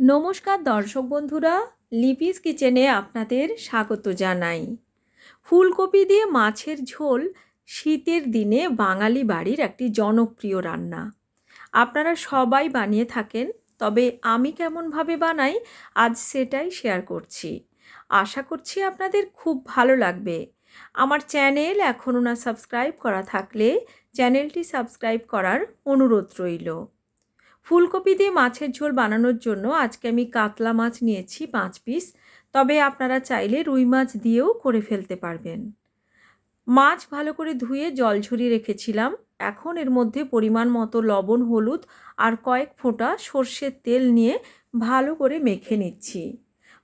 নমস্কার দর্শক বন্ধুরা, লিপিস কিচেনে আপনাদের স্বাগত জানাই। ফুলকপি দিয়ে মাছের ঝোল শীতের দিনে বাঙালি বাড়ির একটি জনপ্রিয় রান্না। আপনারা সবাই বানিয়ে থাকেন, তবে আমি কেমনভাবে বানাই আজ সেটাই শেয়ার করছি। আশা করছি আপনাদের খুব ভালো লাগবে। আমার চ্যানেল এখনও না সাবস্ক্রাইব করা থাকলে চ্যানেলটি সাবস্ক্রাইব করার অনুরোধ রইল। ফুলকপি দিয়ে মাছের ঝোল বানানোর জন্য আজকে আমি কাতলা মাছ নিয়েছি পাঁচ পিস। তবে আপনারা চাইলে রুই মাছ দিয়েও করে ফেলতে পারবেন। মাছ ভালো করে ধুয়ে জল ঝরিয়ে রেখেছিলাম। এখন এর মধ্যে পরিমাণ মতো লবণ, হলুদ আর কয়েক ফোঁটা সর্ষের তেল নিয়ে ভালো করে মেখে নিচ্ছি।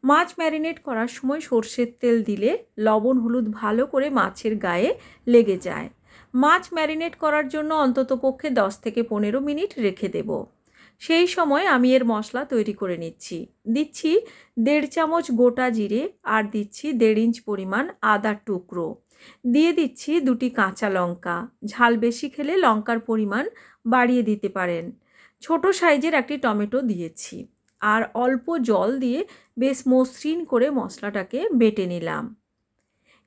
মাছ ম্যারিনেট করার সময় সর্ষের তেল দিলে লবণ, হলুদ ভালো করে মাছের গায়ে লেগে যায়। মাছ ম্যারিনেট করার জন্য অন্তত পক্ষে দশ থেকে পনেরো মিনিট রেখে দেবো। সেই সময় আমি এর মশলা তৈরি করে নিচ্ছি। দিচ্ছি দেড় চামচ গোটা জিরে আর দিচ্ছি দেড় ইঞ্চ পরিমাণ আদার টুকরো। দিয়ে দিচ্ছি দুটি কাঁচা লঙ্কা। ঝাল বেশি খেলে লঙ্কার পরিমাণ বাড়িয়ে দিতে পারেন। ছোট সাইজের একটি টমেটো দিয়েছি। আর অল্প জল দিয়ে বেশ মসৃণ করে মশলাটাকে বেটে নিলাম।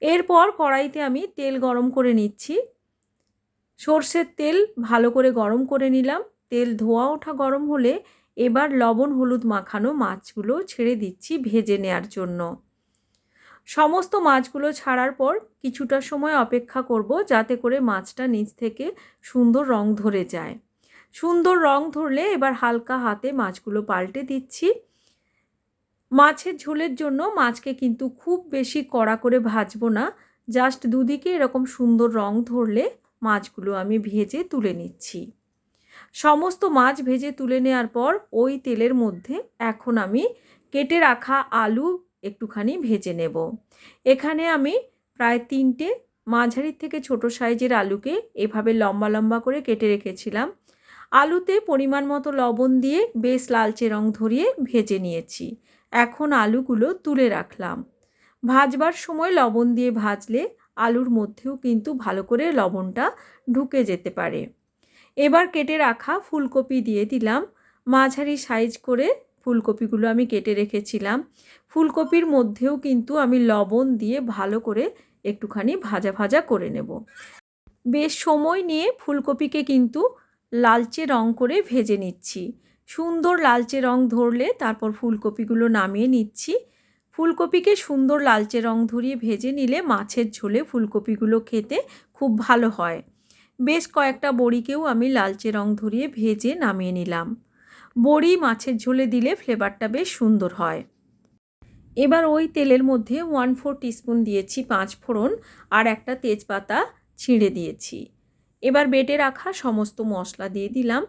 এরপর কড়াইতে আমি তেল গরম করে নিচ্ছি। সর্ষের তেল ভালো করে গরম করে নিলাম। তেল ধোয়া ওঠা গরম হলে এবার লবণ, হলুদ মাখানো মাছগুলো ছেড়ে দিচ্ছি ভেজে নেওয়ার জন্য। সমস্ত মাছগুলো ছাড়ার পর কিছুটা সময় অপেক্ষা করব যাতে করে মাছটা নিচ থেকে সুন্দর রং ধরে যায়। সুন্দর রং ধরলে এবার হালকা হাতে মাছগুলো পাল্টে দিচ্ছি। মাছের ঝোলের জন্য মাছকে কিন্তু খুব বেশি কড়া করে ভাজবো না, জাস্ট দুদিকে এরকম সুন্দর রং ধরলে মাছগুলো আমি ভেজে তুলে নিচ্ছি। সমস্ত মাছ ভেজে তুলে নেওয়ার পর ওই তেলের মধ্যে এখন আমি কেটে রাখা আলু একটুখানি ভেজে নেব। এখানে আমি প্রায় তিনটে মাঝারির থেকে ছোট সাইজের আলুকে এভাবে লম্বা লম্বা করে কেটে রেখেছিলাম। আলুতে পরিমাণ মতো লবণ দিয়ে বেশ লালচে রং ধরিয়ে ভেজে নিয়েছি। এখন আলুগুলো তুলে রাখলাম। ভাজবার সময় লবণ দিয়ে ভাজলে আলুর মধ্যেও কিন্তু ভালো করে লবণটা ঢুকে যেতে পারে। এবার কেটে রাখা ফুলকপি দিয়ে দিলাম। মাঝারি সাইজ করে ফুলকপিগুলো আমি কেটে রেখেছিলাম। ফুলকপির মধ্যেও কিন্তু আমি লবণ দিয়ে ভালো করে একটুখানি ভাজা ভাজা করে নেব। বেশ সময় নিয়ে ফুলকপিকে কিন্তু লালচে রং করে ভেজে নিচ্ছি। সুন্দর লালচে রং ধরলে তারপর ফুলকপিগুলো নামিয়ে নিচ্ছি। ফুলকপিকে সুন্দর লালচে রং ধরিয়ে ভেজে নিলে মাছের ঝোলে ফুলকপিগুলো খেতে খুব ভালো হয়। বেশ কয়েকটা বড়িকেও আমি লালচে রং ধরিয়ে ভেজে নামিয়ে নিলাম। বড়ি মাছের ঝোলে দিলে ফ্লেভারটা বেশ সুন্দর হয়। এবার ওই তেলের মধ্যে ওয়ান ফোর টিস্পুন দিয়েছি পাঁচ ফোড়ন আর একটা তেজপাতা ছিঁড়ে দিয়েছি। এবার বেটে রাখা সমস্ত মশলা দিয়ে দিলাম।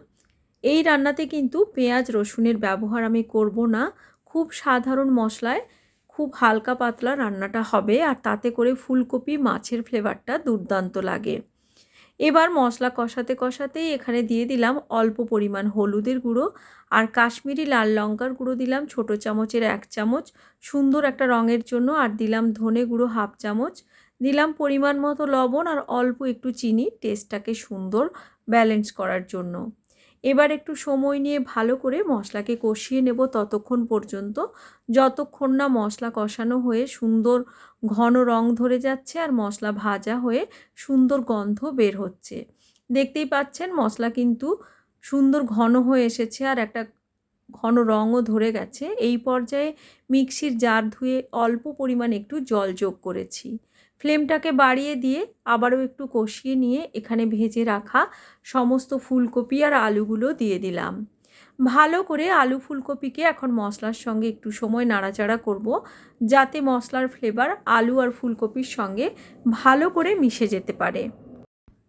এই রান্নাতে কিন্তু পেঁয়াজ, রসুনের ব্যবহার আমি করব না। খুব সাধারণ মশলায় খুব হালকা পাতলা রান্নাটা হবে আর তাতে করে ফুলকপি মাছের ফ্লেভারটা দুর্দান্ত লাগে। এবার মশলা কষাতে কষাতেই এখানে দিয়ে দিলাম অল্প পরিমাণ হলুদের গুঁড়ো আর কাশ্মীরি লাল লঙ্কার গুঁড়ো দিলাম ছোট চামচের এক চামচ, সুন্দর একটা রঙের জন্য আর দিলাম ধনে গুঁড়ো হাফ চামচ। দিলাম পরিমাণ মতো লবণ আর অল্প একটু চিনি, টেস্টটাকে সুন্দর ব্যালেন্স করার জন্য। এবার একটু সময় নিয়ে ভালো করে মশলাকে কষিয়ে নেব ততক্ষণ পর্যন্ত। যতক্ষণ না মশলা কষানো হয়ে সুন্দর ঘন রং ধরে যাচ্ছে আর মশলা ভাজা হয়ে সুন্দর গন্ধ বের হচ্ছে। দেখতেই পাচ্ছেন মশলা কিন্তু সুন্দর ঘন হয়ে এসেছে আর একটা ঘন রঙও ধরে গেছে। এই পর্যায়ে মিক্সির জার ধুয়ে অল্প পরিমাণ একটু জল যোগ করেছি। ফ্লেমটাকে বাড়িয়ে দিয়ে আবারও একটু কষিয়ে নিয়ে এখানে ভেজে রাখা সমস্ত ফুলকপি আর আলুগুলো দিয়ে দিলাম। ভালো করে আলু ফুলকপিকে এখন মশলার সঙ্গে একটু সময় নাড়াচাড়া করব, যাতে মশলার ফ্লেভার আলু আর ফুলকপির সঙ্গে ভালো করে মিশে যেতে পারে।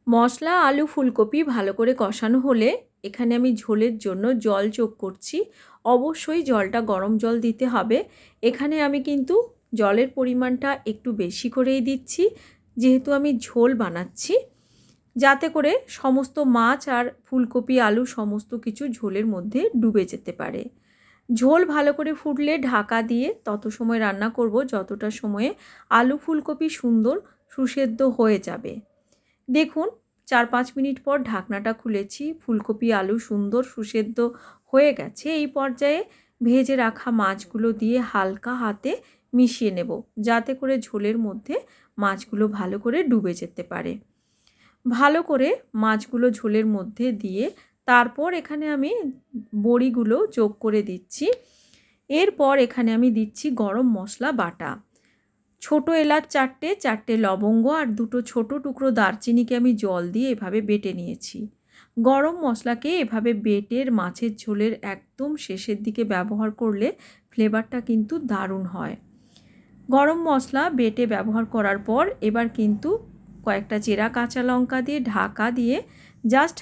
মশলা, আলু, ফুলকপি ভালো করে কষানো হলে এখানে আমি ঝোলের জন্য জল যোগ করছি। অবশ্যই জলটা গরম জল দিতে হবে। এখানে আমি কিন্তু জলের পরিমাণটা একটু বেশি করেই দিচ্ছি। যেহেতু আমি ঝোল বানাচ্ছি, যাতে করে সমস্ত মাছ আর ফুলকপি, আলু সমস্ত কিছু ঝোলের মধ্যে ডুবে যেতে পারে। ঝোল ভালো করে ফুটলে ঢাকা দিয়ে তত সময় রান্না করব যতটা সময়ে আলু ফুলকপি সুন্দর সুসেদ্ধ হয়ে যাবে। দেখুন, চার পাঁচ মিনিট পর ঢাকনাটা খুলেছি, ফুলকপি, আলু সুন্দর সুসেদ্ধ হয়ে গেছে। এই পর্যায়ে ভেজে রাখা মাছগুলো দিয়ে হালকা হাতে মিশিয়ে নেব, যাতে করে ঝোলের মধ্যে মাছগুলো ভালো করে ডুবে যেতে পারে। ভালো করে মাছগুলো ঝোলের মধ্যে দিয়ে তারপর এখানে আমি বড়িগুলো যোগ করে দিচ্ছি। এরপর এখানে আমি দিচ্ছি গরম মশলা বাটা। ছোট এলাচ চারটে চারটে লবঙ্গ আর দুটো ছোট টুকরো দারচিনিকে আমি জল দিয়ে এভাবে বেটে নিয়েছি। গরম মশলাকে এভাবে বেটের মাছের ঝোলের একদম শেষের দিকে ব্যবহার করলে ফ্লেভারটা কিন্তু দারুণ হয়। গরম মশলা বেটে ব্যবহার করার পর এবার কিন্তু কয়েকটা চেরা কাঁচা লঙ্কা দিয়ে ঢাকা দিয়ে জাস্ট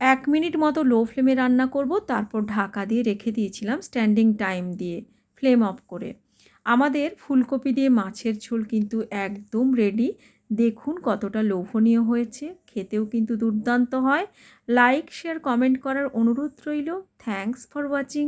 এক মিনিট মতো লো ফ্লেমে রান্না করব। তারপর ঢাকা দিয়ে রেখে দিয়েছিলাম স্ট্যান্ডিং টাইম দিয়ে ফ্লেম অফ করে। আমাদের ফুলকপি দিয়ে মাছের ঝোল কিন্তু একদম রেডি দেখুন কতটা লোভনীয় হয়েছে। খেতেও কিন্তু দুর্দান্ত হয়। লাইক শেয়ার কমেন্ট করার অনুরোধ রইল। Thanks for watching